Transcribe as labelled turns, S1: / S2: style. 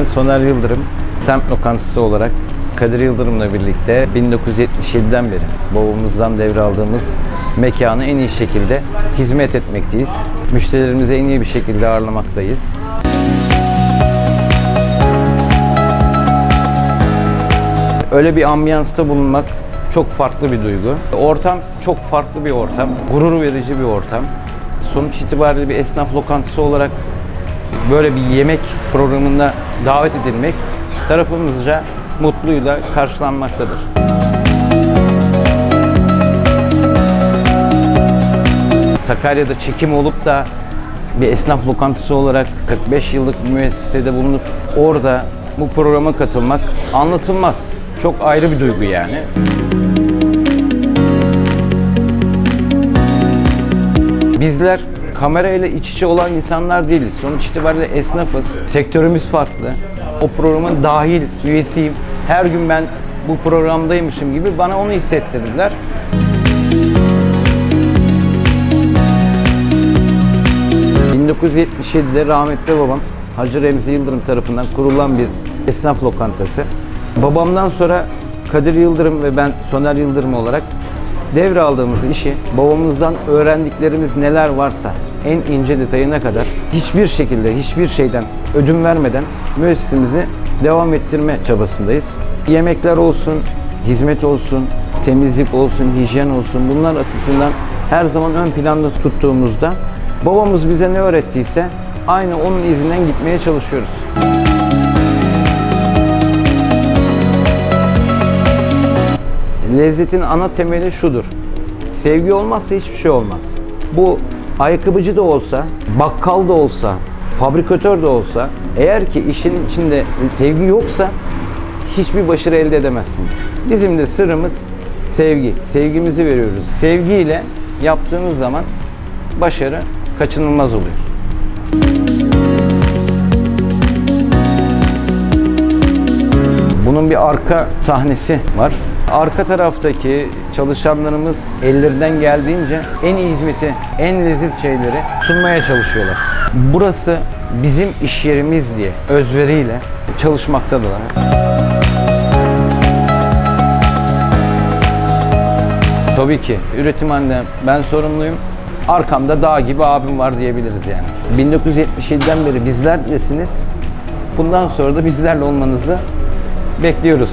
S1: Soner Yıldırım, semt lokantası olarak Kadir Yıldırım'la birlikte 1977'den beri babamızdan devraldığımız mekanı en iyi şekilde hizmet etmekteyiz. Müşterilerimizi en iyi bir şekilde ağırlamaktayız. Öyle bir ambiyansta bulunmak çok farklı bir duygu. Ortam çok farklı bir ortam. Gurur verici bir ortam. Sonuç itibariyle bir esnaf lokantası olarak böyle bir yemek programına davet edilmek tarafımızca mutluyla karşılanmaktadır. Sakarya'da çekim olup da bir esnaf lokantası olarak 45 yıllık müessesede bulunup orada bu programa katılmak anlatılmaz. Çok ayrı bir duygu yani. Bizler kamerayla iç içe olan insanlar değiliz. Sonuç itibariyle esnafız. Sektörümüz farklı. O programın dahil üyesiyim. Her gün ben bu programdaymışım gibi bana onu hissettirdiler. ...1977'de rahmetli babam Hacı Remzi Yıldırım tarafından kurulan bir esnaf lokantası. Babamdan sonra Kadir Yıldırım ve ben Soner Yıldırım olarak devraldığımız işi babamızdan öğrendiklerimiz neler varsa en ince detayına kadar hiçbir şekilde hiçbir şeyden ödün vermeden müessesemizi devam ettirme çabasındayız. Yemekler olsun, hizmet olsun, temizlik olsun, hijyen olsun bunlar açısından her zaman ön planda tuttuğumuzda babamız bize ne öğrettiyse aynı onun izinden gitmeye çalışıyoruz. Lezzetin ana temeli şudur. Sevgi olmazsa hiçbir şey olmaz. Bu ayakkabıcı da olsa, bakkal da olsa, fabrikatör de olsa eğer ki işin içinde sevgi yoksa hiçbir başarı elde edemezsiniz. Bizim de sırrımız sevgi. Sevgimizi veriyoruz. Sevgiyle yaptığınız zaman başarı kaçınılmaz oluyor. Bunun bir arka sahnesi var. Arka taraftaki çalışanlarımız ellerinden geldiğince en iyi hizmeti, en leziz şeyleri sunmaya çalışıyorlar. Burası bizim iş yerimiz diye özveriyle çalışmaktadırlar. Tabii ki üretimhaneden ben sorumluyum. Arkamda dağ gibi abim var diyebiliriz yani. 1977'den beri bizlerlesiniz. Bundan sonra da bizlerle olmanızı bekliyoruz.